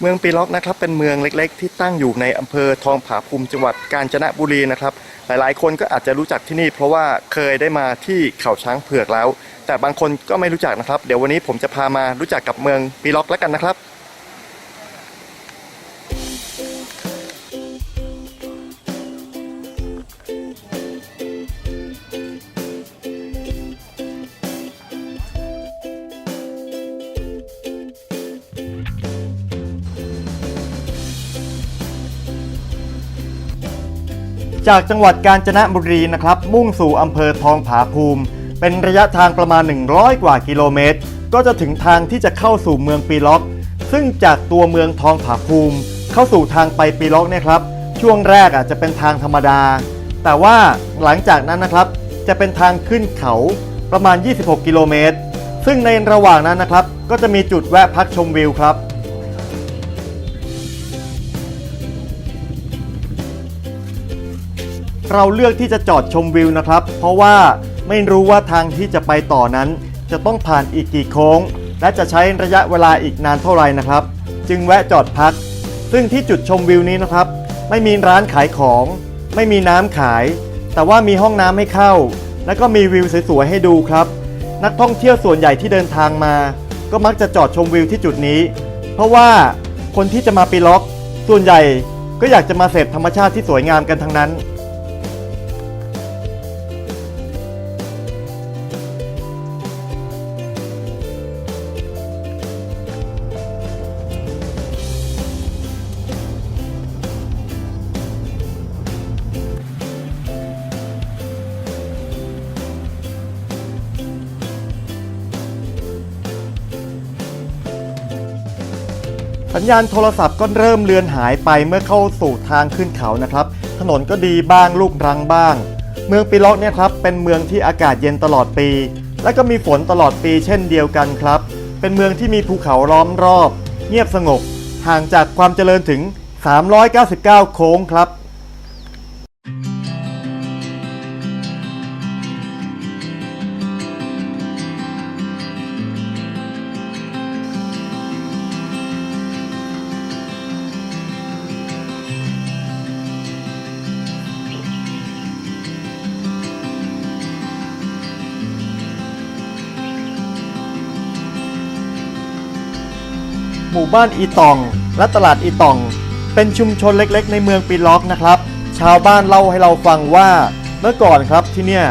เมืองปีล็อกนะครับเป็นเมืองเล็กๆ ที่ตั้งอยู่ในอำเภอทองผาภูมิจังหวัดกาญจนบุรีนะครับ หลายๆ คนก็อาจจะรู้จักที่นี่ เพราะว่าเคยได้มาที่เขาช้างเผือกแล้ว แต่บางคนก็ไม่รู้จักนะครับ เดี๋ยววันนี้ผมจะพามารู้จักกับเมืองปีล็อกแล้วกันนะครับ จากจังหวัดกาญจนบุรีนะครับ มุ่งสู่อำเภอทองผาภูมิ เป็นระยะทางประมาณ 100 กว่ากิโลเมตร ก็จะถึงทางที่จะเข้าสู่เมืองปีล็อก ซึ่งจากตัวเมืองทองผาภูมิ เข้าสู่ทางไปปีล็อกเนี่ยครับ ช่วงแรกอะจะเป็นทางธรรมดา แต่ว่าหลังจากนั้นนะครับ จะเป็นทางขึ้นเขาประมาณ 26 กิโลเมตร ซึ่งในระหว่างนั้นนะครับ ก็จะมีจุดแวะพักชมวิวครับ เราเลือกที่จะจอดชมวิวนะครับ เพราะว่าไม่รู้ว่าทางที่จะไปต่อนั้น จะต้องผ่านอีกกี่โค้ง และจะใช้ระยะเวลาอีกนานเท่าไหร่นะครับ จึงแวะจอดพัก ซึ่งที่จุดชมวิวนี้นะครับ ไม่มีร้านขายของ ไม่มีน้ำขาย แต่ว่ามีห้องน้ำให้เข้า และก็มีวิวสวยๆให้ดูครับ นักท่องเที่ยวส่วนใหญ่ที่เดินทางมา ก็มักจะจอดชมวิวที่จุดนี้ เพราะว่าคนที่จะมาปีล็อก ส่วนใหญ่ก็อยากจะมาเสพธรรมชาติที่สวยงามกันทั้งนั้น สัญญาณโทรศัพท์ก็เริ่มเลือนหายไปเมื่อเข้าสู่ทางขึ้นเขานะครับ ถนนก็ดีบ้างลูกรังบ้าง เมืองปิล็อกเนี่ยครับเป็นเมืองที่อากาศเย็นตลอดปี และก็มีฝนตลอดปีเช่นเดียวกันครับ เป็นเมืองที่มีภูเขาล้อมรอบ เงียบสงบห่างจากความเจริญถึง 399 โค้งครับ มู่บ้านอีตอง และตลาดอีตอง เป็นชุมชนเล็กๆ ในเมืองปีล็อกนะครับ ชาวบ้านเล่าให้เราฟังว่าเมื่อก่อนครับที่เนี่ย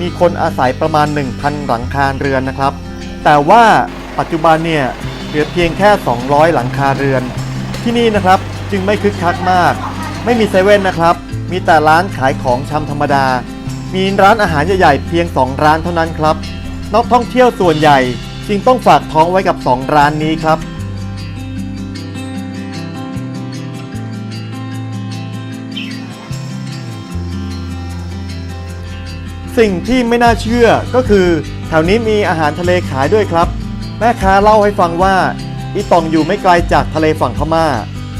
มีคนอาศัยประมาณ 1,000 หลังคาเรือนนะครับ แต่ว่าปัจจุบันเนี่ยเหลือเพียงแค่ 200 หลังคาเรือน ที่นี่นะครับจึงไม่คึกคักมาก ไม่มีเซเว่นนะครับ มีแต่ร้านขายของชำธรรมดา มีร้านอาหารใหญ่ๆเพียง 2 ร้านเท่านั้นครับนักท่องเที่ยวส่วนใหญ่จึงต้องฝากท้องไว้กับ 2 ร้านนี้ครับ สิ่งที่ไม่น่าเชื่อก็คือแถวนี้มีอาหารทะเลขายด้วยครับ แม่ค้าเล่าให้ฟังว่าอีตองอยู่ไม่ไกลจากทะเลฝั่งพม่า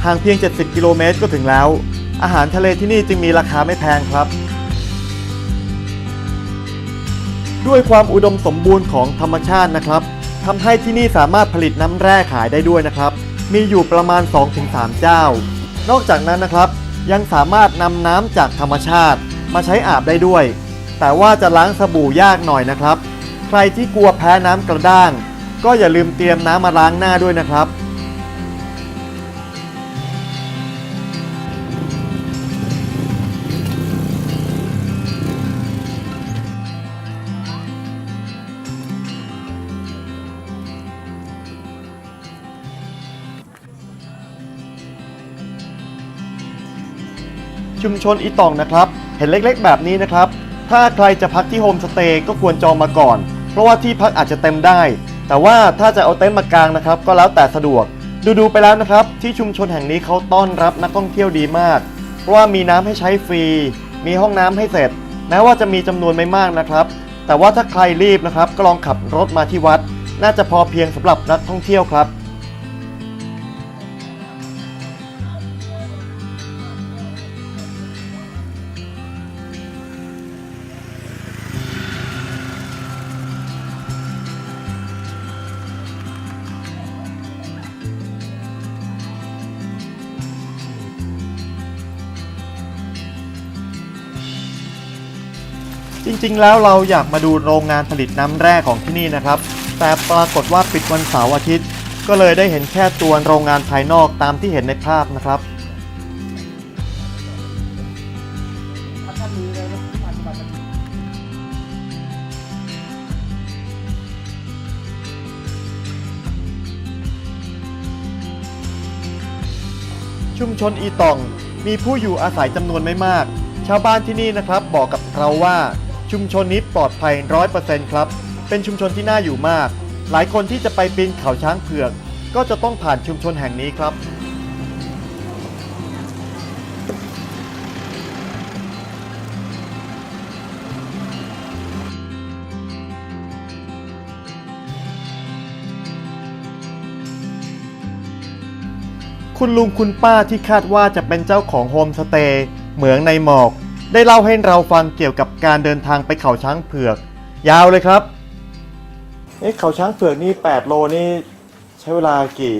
ห่างเพียง 70 กิโลเมตรก็ถึงแล้ว อาหารทะเลที่นี่จึงมีราคาไม่แพงครับ ด้วยความอุดมสมบูรณ์ของธรรมชาตินะครับทำให้ที่นี่สามารถผลิตน้ำแร่ขายได้ด้วยนะครับ มีอยู่ประมาณ 2-3 เจ้า นอกจากนั้นนะครับ ยังสามารถนำน้ำจากธรรมชาติมาใช้อาบได้ด้วย แต่ว่าจะล้างสบู่ยากหน่อยนะครับ ใครที่กลัวแพ้น้ำกระด้าง ก็อย่าลืมเตรียมน้ำมาล้างหน้าด้วยนะครับ ชุมชนอีตองนะครับ เห็นเล็กๆ แบบนี้นะครับ ถ้าใครจะพักที่โฮมสเตย์ก็ควรจองมาก่อน เพราะว่าที่พักอาจจะเต็มได้ แต่ว่าถ้าจะเอาเต็นท์มากางนะครับ ก็แล้วแต่สะดวก ดูๆไปแล้วนะครับ ที่ชุมชนแห่งนี้เขาต้อนรับนักท่องเที่ยวดีมาก เพราะว่ามีน้ำให้ใช้ฟรี มีห้องน้ำให้เสร็จ แม้ว่าจะมีจำนวนไม่มากนะครับ แต่ว่าถ้าใครรีบนะครับก็ลองขับรถมาที่วัด น่าจะพอเพียงสำหรับนักท่องเที่ยวครับ ริงๆ แล้วเราอยากมาดูโรงงานผลิตน้ำแร่ของที่นี่นะครับ แต่ปรากฏว่าปิดวันเสาร์อาทิตย์ ก็เลยได้เห็นแค่ตัวโรงงานภายนอกตามที่เห็นในภาพนะครับชุมชนอีตอง มีผู้อยู่อาศัยจำนวนไม่มาก ชาวบ้านที่นี่นะครับบอกกับเราว่า ชุมชนนี้ปลอดภัยร้อยเปอร์เซ็นต์ครับ เป็นชุมชนที่น่าอยู่มาก หลายคนที่จะไปปีนเขาช้างเผือก ก็จะต้องผ่านชุมชนแห่งนี้ครับ คุณลุงคุณป้าที่คาดว่าจะเป็นเจ้าของโฮมสเตย์เหมืองในหมอก ได้เล่าให้เราฟังเกี่ยวกับการเดินทางไปเขาช้างเผือก ยาวเลยครับเอ๊ะเขาช้างเผือกนี่ 8 โลนี่ใช้เวลากี่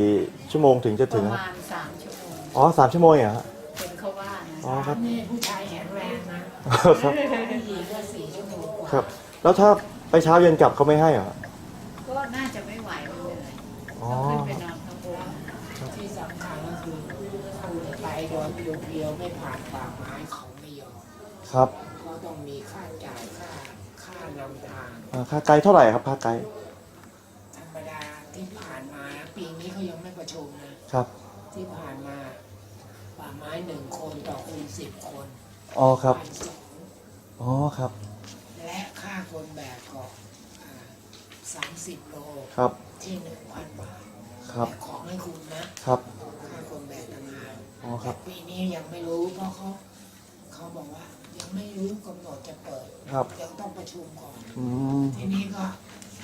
ชั่วโมงถึงจะปถึงระครับมาณสามชั่วโมงอ๋อสามชั่วโมงเหรอฮะ เห็นเขาว่านะอ๋อครับ นี่ผู้ชายแข็งแรงนะครับ ผู้หญิงก็สี่ชั่วโมงกว่าครับ แล้วถ้าไปเช้าเย็นกลับเขาไม่ให้เหรอก็น่าจะไม่ไหวมันเหนื่อยอ๋อ ต้องขึ้นไปนอนข้างบนที่สำคัญก็คือคุณไปโดยเพียวๆไม่ผ่านป่าไม้เขาไม่ยอม ครับเขาต้องมีค่าจ่ายค่าค่านำทางอ่าค่าไกด์เท่าไหร่ครับค่าไกด์ธรรมดาที่ผ่านมานะปีนี้เขายังไม่ประชุมนะครับที่ผ่านมาป่าไม้หนึ่งคนต่อคูณสิบคนอ๋อครับพันสองอ๋อครับและค่าคนแบกก็สามสิบโลครับที่หนึ่งพันบาทครับแบกของให้คุณนะครับค่าคนแบกต่างหากอ๋อครับ ปีนี้ยังไม่รู้เพราะเขาเขาบอกว่ายัง ไม่รู้กำหนดจะเปิดครับยังต้องประชุมก่อน อืมทีนี้ก็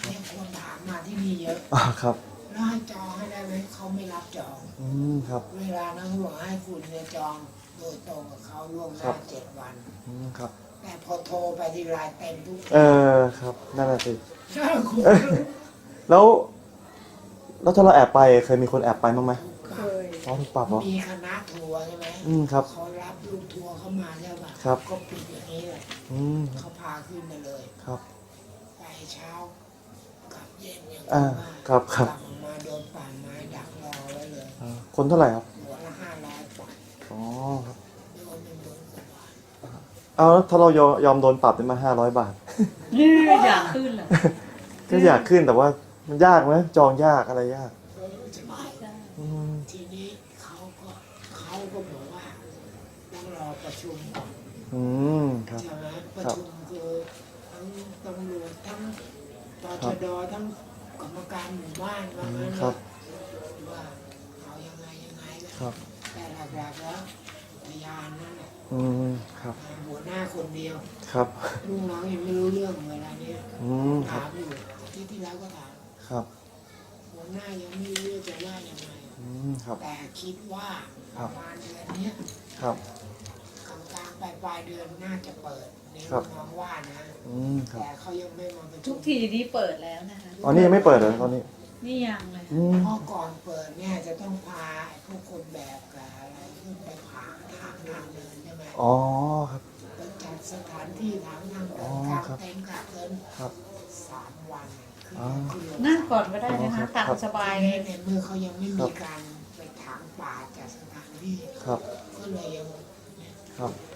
เนี่ยคนถามมาที่นี่เยอะอ่าครับแล้วให้จองให้ได้ไหมเขาไม่รับจอง อืมครับ เวลานั้นเขาบอกให้คุณเนี่ยจองโดยตรงกับเขาล่วงหครัน้าบ เจ็ดวัน อืมครับ แต่พอโทรไปที่ไลน์เต็มทุกเออครับนั่นแหละสิ ใช่คุณแล้ว แล้วถ้าเราแอบไปเคยมีคนแอบไปบ้างไหมเคย อ๋อถูกปรับเหรอ มีคณะทัวร์ใช่ไหมอืมครับ เขารับลูกทัวร์เข้ามาใช่ป่ะครับ ก็ปิดอย่างนี้เลยอืมเขาพาขึ้นมาเลย ครับ ไปเช้ากับเย็นอย่างอ่าว่าครับครับ กลับมาโดนป่าไม้ดักรอไว้เลยอ่าคนเท่าไหร่ครับ หัวละห้าร้อยบาทอ๋อครับโดนหนึ่งโดนกว่าบาทเอาแล้วถ้าเรายอยอมโดนปรับได้มาห้าร้อยบาท อยากขึ้นเหรอก็อยากขึ้นแต่ว่ามันยากไหมจองยากอะไรยาก ใช่ไหม อืม ทีนี้เขาก็เขาก็บอกว่าต้องรอประชุมก่ อนอืมครับ ใช่ไหมประครับชุมคือทั้งตำรวจทั้งตครัชบดทั้งกรรมการหมู่บ้านว่างั้นครันะบ ว่าเอายังไงยังไงกันครับ แต่หลักๆแล้วพยานนั่นแหละอืมครับ หัวหน้าคนเดียวครับลูกน้องยังไม่รู้เรื่องเวลานี้อืมครัถาบมอยู่อาทิตย์ที่แล้วก็ถามครับหัวหน้ายังไม่รู้จะว่ายังไงอืมครับ แต่คิดว่าคปรับ ระมาณเดือนเนี้ยครับกลางกลาง ปลายปลายๆเดือนน่าจะเปิดนี่ครับ น้องว่านะ อืมครับแต่เขายังไม่มาประชุทุมกทีนี้เปิดแล้วนะคะ อ๋อนี่ยังไม่เปิดเหรอตอนนี้ นี่ยังเลยอืม เพราะก่อนเปิดเนี่ยจะต้องพาไอ้พวกคนแบบกับอะไรขึ้นไปผาทางทางเดินใช่ไหมอ๋อครับ ไปจัดสถานที่ทางทางเดิอ๋นอกลางครับเต็นท์กลางเต็นท์ครับสามวันขึ้นอ๋อ ขึ้นลง นั่งก่อนก็ได้นะครัคะบตามสบายเลในยในเมื่อเขายังไม่มีการไปถางป่าจัดสถานที่ครับก็เลยยังครับอืมครับแต่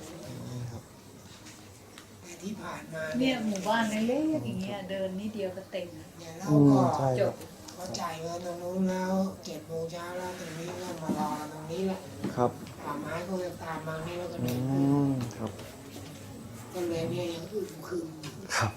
ที่ผ่านมาเนี่ยหมู่บ้านเล็กๆอย่างเงี้ยเดินนิดเดียวก็เต็มแล้วเนี่ยเราอืมก็ใช่จครับบเขาจ่ายเงินตรงนู้นแล้วเจ็ดโมงเช้าแล้วตรงนี้ก็มารอตรงนี้แหละครับป่าไม้ก็จะตามมานี่แล้วก็อืเดินขึ้นมครับ ก็เลยเนี่ยยังอึมครึมครับ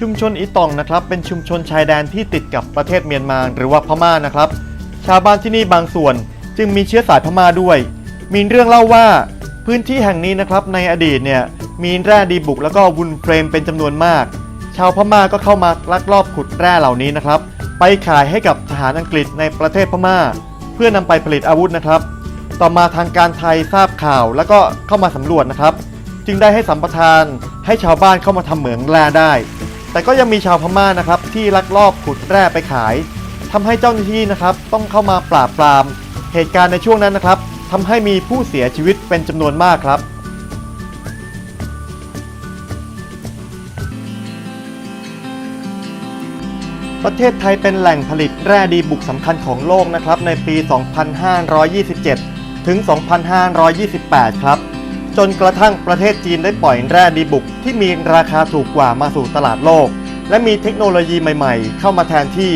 ชุมชนอีตองนะครับเป็นชุมชนชายแดนที่ติดกับประเทศเมียนมาหรือว่าพม่านะครับ ชาวบ้านที่นี่บางส่วนจึงมีเชื้อสายพม่าด้วย มีเรื่องเล่าว่าพื้นที่แห่งนี้นะครับในอดีตเนี่ยมีแร่ดีบุกแล้วก็วุนเฟรมเป็นจำนวนมาก ชาวพม่าก็เข้ามาลักลอบขุดแร่เหล่านี้นะครับ ไปขายให้กับทหารอังกฤษในประเทศพม่าพพื่อนำไปผลิตอาวุธนะครับ ต่อมาทางการไทยทราบข่าวแล้วก็เข้ามาสำรวจนะครับ จึงได้ให้สัมปทานให้ชาวบ้านเข้ามาทำเหมืองแร่ได้ แต่ก็ยังมีชาวพม่านะครับที่ลักลอบขุดแร่ไปขายทำให้เจ้าหน้าที่นะครับต้องเข้ามาปราบปราม เหตุการณ์ในช่วงนั้นนะครับทำให้มีผู้เสียชีวิตเป็นจำนวนมากครับประเทศไทยเป็นแหล่งผลิตแร่ดีบุกสำคัญของโลกนะครับในปี 2527 ถึง 2528 ครับ นกระทั่งประเทศจีนได้ปล่อยแร่ดีบุกที่มีราคาถูกกว่ามาสู่ตลาดโลก และมีเทคโนโลยีใหม่ๆ เข้ามาแทนที่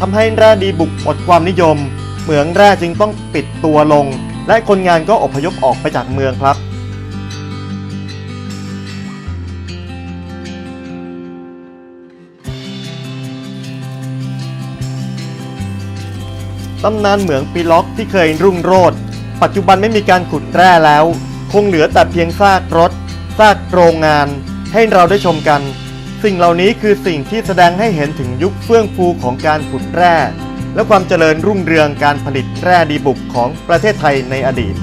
ทำให้แร่ดีบุกหมดความนิยม เหมืองแร่จึงต้องปิดตัวลง และคนงานก็อพยพออกไปจากเมืองครับตำนานเหมืองปีล็อกที่เคยรุ่งโรจน์ปัจจุบันไม่มีการขุดแร่แล้ว คงเหลือแต่เพียงซากรถ ซากโรงงาน ให้เราได้ชมกัน สิ่งเหล่านี้คือสิ่งที่แสดงให้เห็นถึงยุคเฟื่องฟูของการขุดแร่ และความเจริญรุ่งเรืองการผลิตแร่ดีบุกของประเทศไทยในอดีต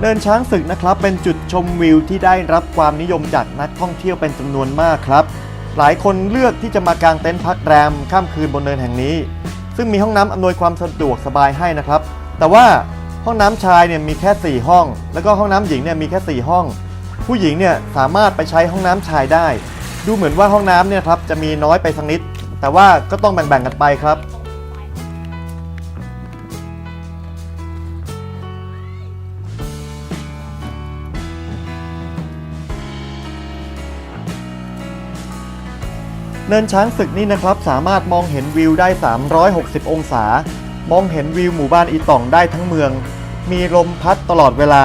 เนินช้างศึกนะครับเป็นจุดชมวิวที่ได้รับความนิยมจากนักท่องเที่ยวเป็นจำนวนมากครับ หลายคนเลือกที่จะมากางเต็นท์พักแรมข้ามคืนบนเนินแห่งนี้ ซึ่งมีห้องน้ำอำนวยความสะดวกสบายให้นะครับ แต่ว่าห้องน้ำชายเนี่ยมีแค่ 4 ห้อง แล้วก็ห้องน้ำหญิงเนี่ยมีแค่ 4 ห้อง ผู้หญิงเนี่ยสามารถไปใช้ห้องน้ำชายได้ ดูเหมือนว่าห้องน้ำเนี่ยครับจะมีน้อยไปสักนิด แต่ว่าก็ต้องแบ่งๆกันไปครับ เนินช้างศึกนี่นะครับสามารถมองเห็นวิวได้ 360 องศา มองเห็นวิวหมู่บ้านอีต่องได้ทั้งเมือง มีลมพัดตลอดเวลา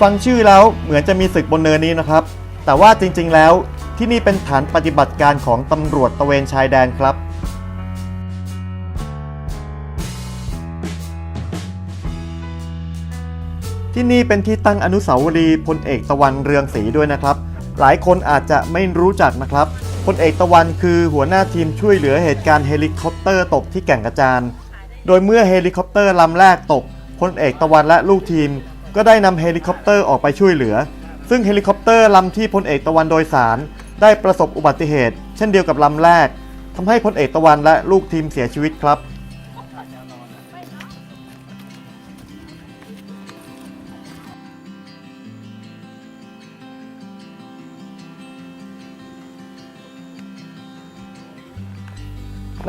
ฟังชื่อแล้วเหมือนจะมีศึกบนเนินนี้นะครับ แต่ว่าจริงๆแล้วที่นี่เป็นฐานปฏิบัติการของตำรวจตะเวนชายแดนครับที่นี่เป็นที่ตั้งอนุสาวรีย์พลเอกตะวันเรืองศรีด้วยนะครับ หลายคนอาจจะไม่รู้จักนะครับ พลเอกตะวันคือหัวหน้าทีมช่วยเหลือเหตุการณ์เฮลิคอปเตอร์ตกที่แก่งกระจาน โดยเมื่อเฮลิคอปเตอร์ลำแรกตกพลเอกตะวันและลูกทีม ก็ได้นำเฮลิคอปเตอร์ออกไปช่วยเหลือ ซึ่งเฮลิคอปเตอร์ลำที่พลเอกตะวันโดยสาร ได้ประสบอุบัติเหตุ เช่นเดียวกับลำแรกทำให้พลเอกตะวันและลูกทีมเสียชีวิตครับ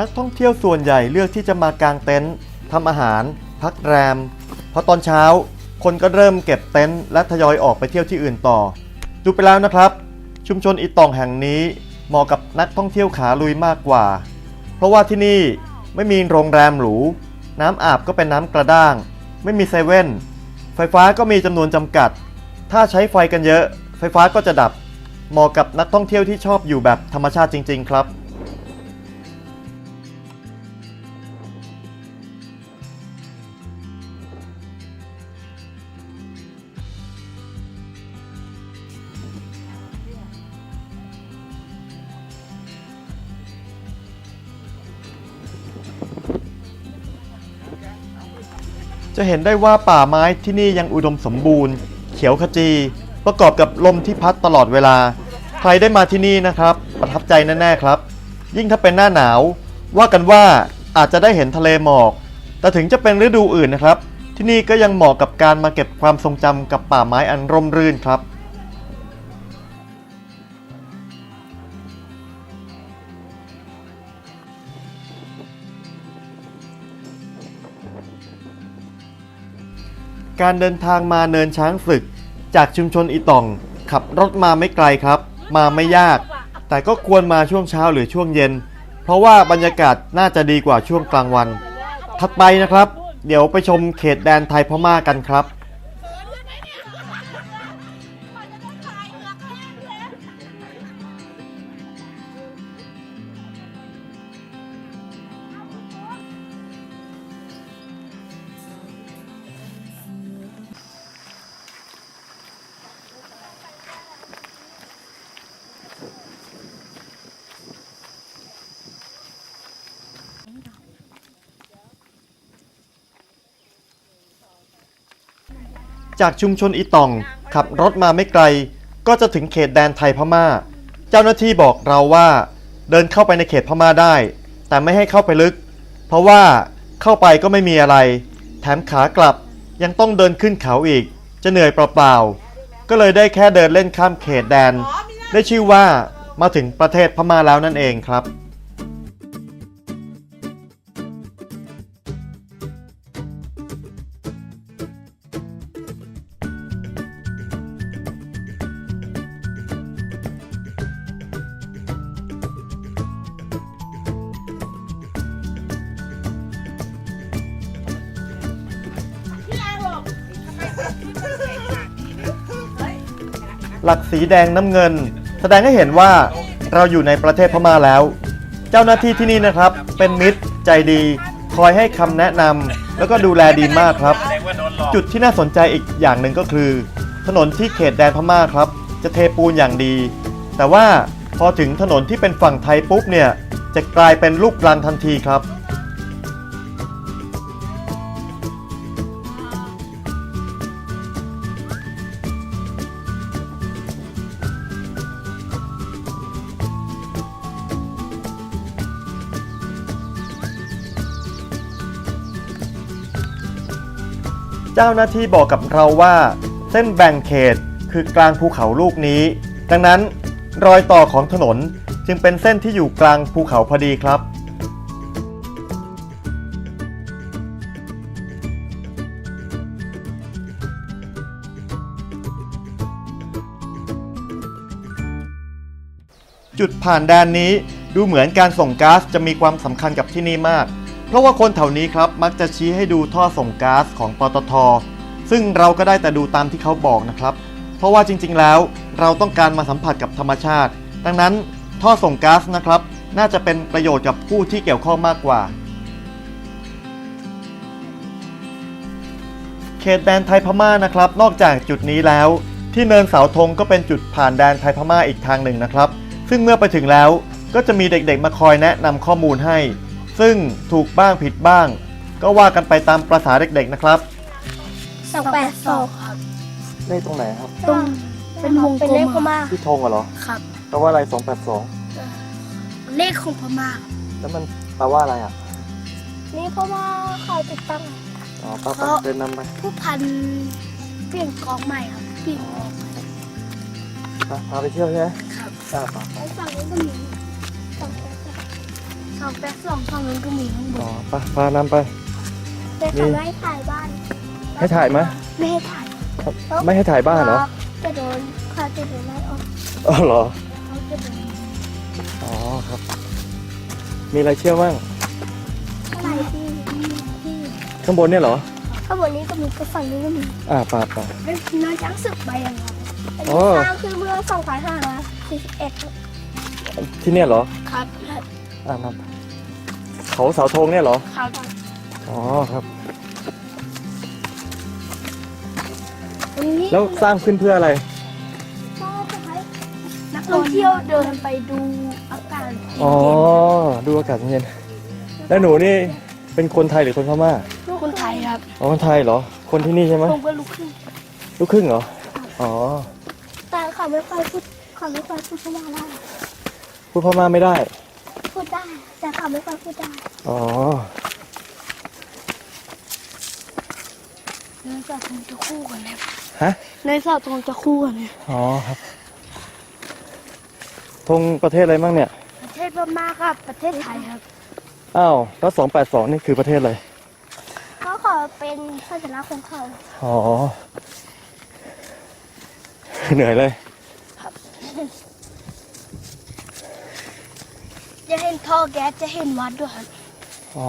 นักท่องเที่ยวส่วนใหญ่เลือกที่จะมากางเต็นท์ทำอาหาร พักแรมพอตอนเช้า คนก็เริ่มเก็บเต็นท์และทยอยออกไปเที่ยวที่อื่นต่อ ดูไปแล้วนะครับ ชุมชนอีตองแห่งนี้เหมาะกับนักท่องเที่ยวขาลุยมากกว่า เพราะว่าที่นี่ไม่มีโรงแรมหรู น้ำอาบก็เป็นน้ำกระด้าง ไม่มีเซเว่น ไฟฟ้าก็มีจำนวนจำกัด ถ้าใช้ไฟกันเยอะ ไฟฟ้าก็จะดับ เหมาะกับนักท่องเที่ยวที่ชอบอยู่แบบธรรมชาติจริง ๆ ครับ จะเห็นได้ว่าป่าไม้ที่นี่ยังอุดมสมบูรณ์ เขียวขจี ประกอบกับลมที่พัดตลอดเวลา ใครได้มาที่นี่นะครับ ประทับใจแน่ๆครับ ยิ่งถ้าเป็นหน้าหนาว ว่ากันว่าอาจจะได้เห็นทะเลหมอก แต่ถึงจะเป็นฤดูอื่นนะครับ ที่นี่ก็ยังเหมาะกับการมาเก็บความทรงจำกับป่าไม้อันร่มรื่นครับ การเดินทางมาเนินช้างศึก จากชุมชนอีตอง ขับรถมาไม่ไกลครับ มาไม่ยาก แต่ก็ควรมาช่วงเช้าหรือช่วงเย็น เพราะว่าบรรยากาศน่าจะดีกว่าช่วงกลางวัน ถัดไปนะครับ เดี๋ยวไปชมเขตแดนไทยพม่ากันครับ จากชุมชนอีตอง ขับรถมาไม่ไกล ก็จะถึงเขตแดนไทยพม่า เจ้าหน้าที่บอกเราว่า เดินเข้าไปในเขตพม่าได้ แต่ไม่ให้เข้าไปลึก เพราะว่าเข้าไปก็ไม่มีอะไร แถมขากลับยังต้องเดินขึ้นเขาอีก จะเหนื่อยเปล่าๆก็เลยได้แค่เดินเล่นข้ามเขตแดน ได้ชื่อว่ามาถึงประเทศพม่าแล้วนั่นเองครับ ลักสีแดงน้ำเงิน แสดงให้เห็นว่าเราอยู่ในประเทศพม่าแล้ว เจ้าหน้าที่ที่นี่นะครับ เป็นมิตรใจดี คอยให้คำแนะนำแล้วก็ดูแลดีมากครับ จุดที่น่าสนใจอีกอย่างหนึ่งก็คือ ถนนที่เขตแดนพม่าครับ จะเทปูนอย่างดี แต่ว่าพอถึงถนนที่เป็นฝั่งไทยปุ๊บเนี่ยจะกลายเป็นลูกรังทันทีครับ จ้าหน้าที่บอกกับเราว่า เส้นแบ่งเขตคือกลางภูเขาลูกนี้ ดังนั้นรอยต่อของถนนจึงเป็นเส้นที่อยู่กลางภูเขาพอดีครับ จุดผ่านแดนนี้ดูเหมือนการส่งก๊าซจะมีความสำคัญกับที่นี่มาก เพราะว่าคนแถวนี้ครับมักจะชี้ให้ดูท่อส่งก๊าซของปตท ซึ่งเราก็ได้แต่ดูตามที่เขาบอกนะครับ เพราะว่าจริงๆแล้วเราต้องการมาสัมผัสกับธรรมชาติ ดังนั้นท่อส่งก๊าซนะครับ น่าจะเป็นประโยชน์กับผู้ที่เกี่ยวข้องมากกว่า เขตแดนไทยพม่านะครับ นอกจากจุดนี้แล้ว ที่เนินเสาธงก็เป็นจุดผ่านแดนไทยพม่าอีกทางหนึ่งนะครับ ซึ่งเมื่อไปถึงแล้วก็จะมีเด็กๆมาคอยแนะนำข้อมูลให้ ซึ่งถูกบ้างผิดบ้าง ก็ว่ากันไปตามประษาเด็กๆนะครับ สองแปดสองครับเลขตรงไหนครับ ตรงเป็นวงเป็นเลขพม่าที่ธงเหรอครับ แปลว่าอะไร282เลขของพม่าแล้วมันแปลว่าอะไรอะนี่เพราะว่าเขาติดตั้ง อ๋อป้าเพราะเดินนำไปผู้พันเปลี่ยนกองใหม่ครับเปลี่ยนกองใหม่พาไปเที่ยวใช่ไหมครับอ่าปแล้วฝั่งนู้นก็มีสองแปด สองแปดสองฝั่งนู้นก็มีข้างบอ๋อนปพานำไป แต่เขาไม่ให้ถ่ายบ้านให้ถ่ายไหม ไม่ให้ถ่ายไม่ให้ถ่ายบ้านเหรอจะโดนเขาจะโดนไล่ออกอ๋อเหรอ เขาจะโดนอ๋อครับ มีอะไรเชื่อบ้าง อะไรที่ที่ข้างบนเนี่ยเหรอ ข้างบนนี้ก็มีก็ฝั่งนี้ก็มีอ่าป่าป่า เป็นน้อยช้างศึกใบยังครับอันอ๋นี้อสร้างขึ้นเมื่อ 2541 ที่เนี่ยเหรอ ครับ อ่านำเขาเสาธงเนี่ยเหรอครับอ๋อครับ อันนี้แล้วสร้างขึ้นเพื่ออะไรนักท่องเที่ยวเดินไปดูอากาศอ๋อ ดูอากาศเย็น แล้วหนูนี่เป็นคนไทยหรือคนพม่าคนไทยครับอ๋อ คนไทยเหรอ คนที่นี่ใช่ไหมผมก็ลุกขึ้นลูกครึ่งเหรอ อ๋อ แต่เขาไม่ค่อยพูดเขาไม่ค่อยพูดพม่าได้พูดพม่าไม่ได้ พูดได้ แต่เขาไม่ค่อยพูดได้อ๋อเนยกับทงจะคู่กันเลยฮะเนยกับทงจะคู่กันเนี่ยอ๋อครับธงประเทศอะไรมั่งเนี่ย ประเทศพม่ากับประเทศไทยครับอ้าวแล้วสองแปดสองนี่คือประเทศอะไรเขาขอเป็นสัญลักษณ์ของเขาอ๋อเหนื่อยเลย จะเห็นท่อแก๊สจะเห็นวัดด้วยครับอ๋อ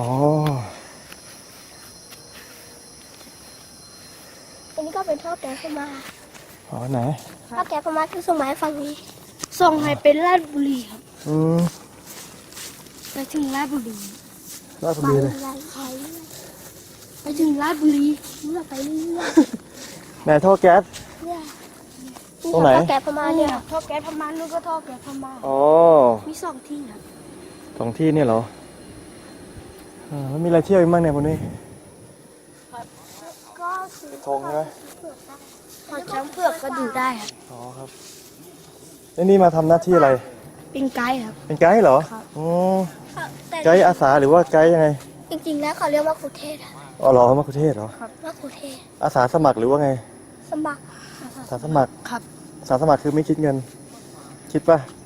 อันนี้ก็เป็นท่อแก๊สพม่าอ๋อไหน ท่อแก๊สพม่าคือส่งมาให้ฝั่งนี้ ส่งให้เป็นราชบุรีครับ อืมไปถึงราชบุรีราชบุรีเลยไปถึงราชบุรีเมื่อไปเรื่อยไหนท่อแก๊สๆเนี่ยตรงไหน ท่อแก๊สพม่าเนี่ยท่อแก๊สพม่านู่นก็ท่อแก๊สพม่าอ๋อ มีสองที่ครับส องที่เนี่ยเหรออ่าแล้วมีอะไรเที่ยวอีกบ้างเนี่ยวันนี้ ก็คือธงใช่ไหมหอช้างเผือกก็ดูได้ครับ อ๋อครับแล้วนี่มาทำหน้าที่อะไร เป็นไกด์ครับ เป็นไกด์เหรอครับ อ๋อแต่ไกด์อาสาหรือว่าไกด์ยังไง จริงๆแล้วเขาเรียกว่าครูเทศครับอ๋อเหรอมะคุเทศเหรอ ว่าครูเทศอาสาสมัครหรือว่าไง สมัครอาสาสมัคร ครับ อาสาสมัครคือไม่คิดเงิน คิดป่ะแล้ว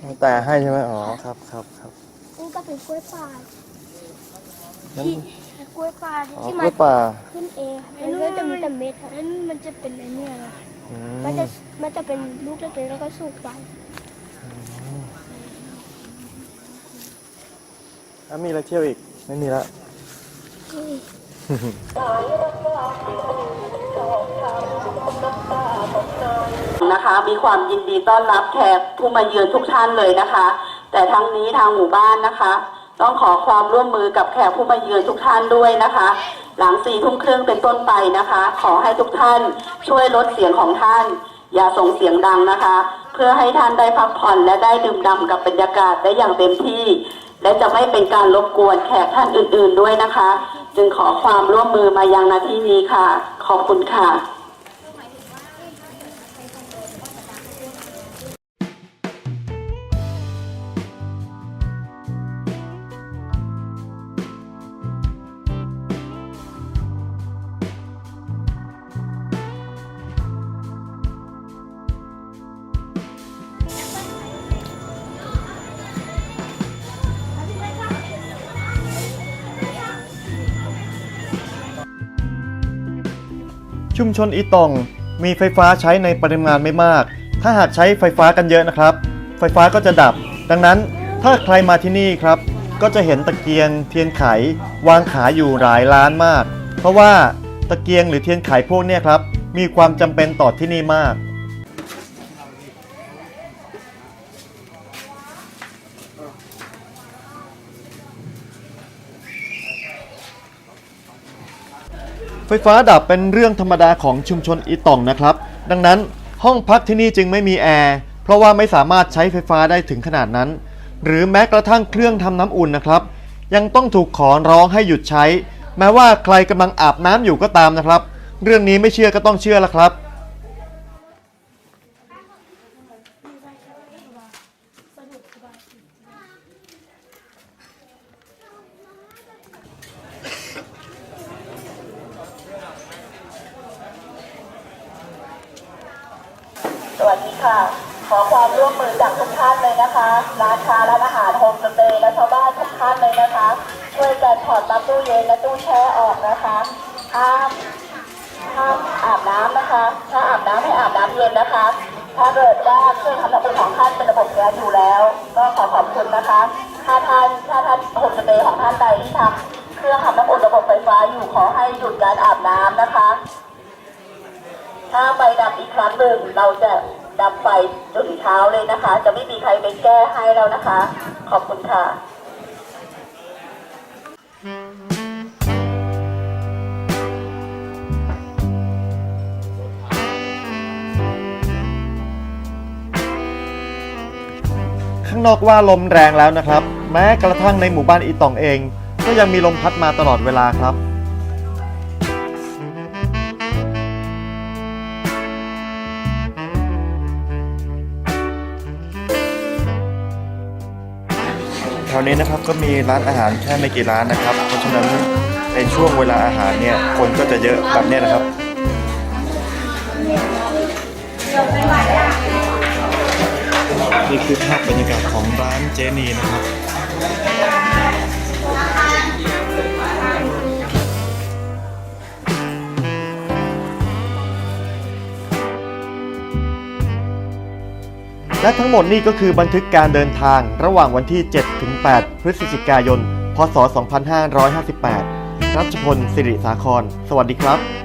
แต่แต่ให้ใช่ไหมอ๋อครับครับครับนี่ก็เป็นกล้วยป่างั้นที่กล้วยป่าอ๋อที่กมัล้วยป่าขึ้นเองมันก็จะมีแต่เม็ดครับแล้วมันจะเป็นอะไรเนี่ยนะอืมันมจะมันจะเป็นลูกเล็กๆแล้วก็สุกไปแล้วมีอะไรเที่ยวอีกไม่มีละ นี่ นะคะมีความยินดีต้อนรับแขกผู้มาเยือนทุกท่านเลยนะคะ แต่ทั้งนี้ทางหมู่บ้านนะคะ ต้องขอความร่วมมือกับแขกผู้มาเยือนทุกท่านด้วยนะคะ หลังสี่ทุ่มครึ่งเป็นต้นไปนะคะ ขอให้ทุกท่านช่วยลดเสียงของท่าน อย่าส่งเสียงดังนะคะ เพื่อให้ท่านได้พักผ่อนและได้ดื่มด่ำกับบรรยากาศได้อย่างเต็มที่ และจะไม่เป็นการรบกวนแขกท่านอื่น ๆด้วยนะคะ จึงขอความร่วมมือมายังนาที่นี้ค่ะ ขอบคุณค่ะ ชุมชนอีตองมีไฟฟ้าใช้ในปริมาณไม่มาก ถ้าหากใช้ไฟฟ้ากันเยอะนะครับ ไฟฟ้าก็จะดับ ดังนั้นถ้าใครมาที่นี่ครับ ก็จะเห็นตะเกียงเทียนไข วางขายอยู่หลายร้านมาก เพราะว่าตะเกียงหรือเทียนไขพวกนี้ครับ มีความจำเป็นต่อที่นี่มาก ไฟฟ้าดับเป็นเรื่องธรรมดาของชุมชนอีต่องนะครับ ดังนั้นห้องพักที่นี่จึงไม่มีแอร์เพราะว่าไม่สามารถใช้ไฟฟ้าได้ถึงขนาดนั้น หรือแม้กระทั่งเครื่องทำน้ำอุ่นนะครับ ยังต้องถูกขอร้องให้หยุดใช้ แม้ว่าใครกำลังอาบน้ำอยู่ก็ตามนะครับ เรื่องนี้ไม่เชื่อก็ต้องเชื่อละครับ ค่ะ ขอความร่วมมือจากทุกท่านเลยนะคะ ร้านค้าร้านอาหารโฮมสเตย์และชาวบ้านทุกท่านเลยนะคะ ช่วยกันถอดปลั๊กตู้เย็นและตู้แช่ออกนะคะห้ามห้ามอาบน้ำนะคะ ถ้าอาบน้ำให้อาบน้ำเย็นนะคะ ถ้าเกิดว่าเครื่องทำน้ำอุ่นของท่านเป็นระบบแก๊สอยู่แล้ว ก็ขอขอบคุณนะคะ ถ้าท่านถ้าท่านโฮมสเตย์ของท่านใดที่ทำเครื่องทำน้ำอุ่นระบบไฟฟ้าอยู่ขอให้หยุดการอาบน้ำนะคะถ้าไฟดับอีกครั้งหนึ่งเราจะ ดับไฟจนถึงเช้าเลยนะคะ จะไม่มีใครไปแก้ให้แล้วนะคะ ขอบคุณค่ะข้างนอกว่าลมแรงแล้วนะครับ แม้กระทั่งในหมู่บ้านอีตองเอง ก็ยังมีลมพัดมาตลอดเวลาครับ นี้นะครับก็มีร้านอาหารแค่ไม่กี่ร้านนะครับ เพราะฉะนั้นในช่วงเวลาอาหารเนี่ยคนก็จะเยอะแบบเนี้ยนะครับ นี่คือภาพบรรยากาศของร้านเจนีนะครับ และทั้งหมดนี่ก็คือบันทึกการเดินทางระหว่างวันที่ 7 ถึง 8 พฤศจิกายน พศ 2558 รัชพล สิริสาคร สวัสดีครับ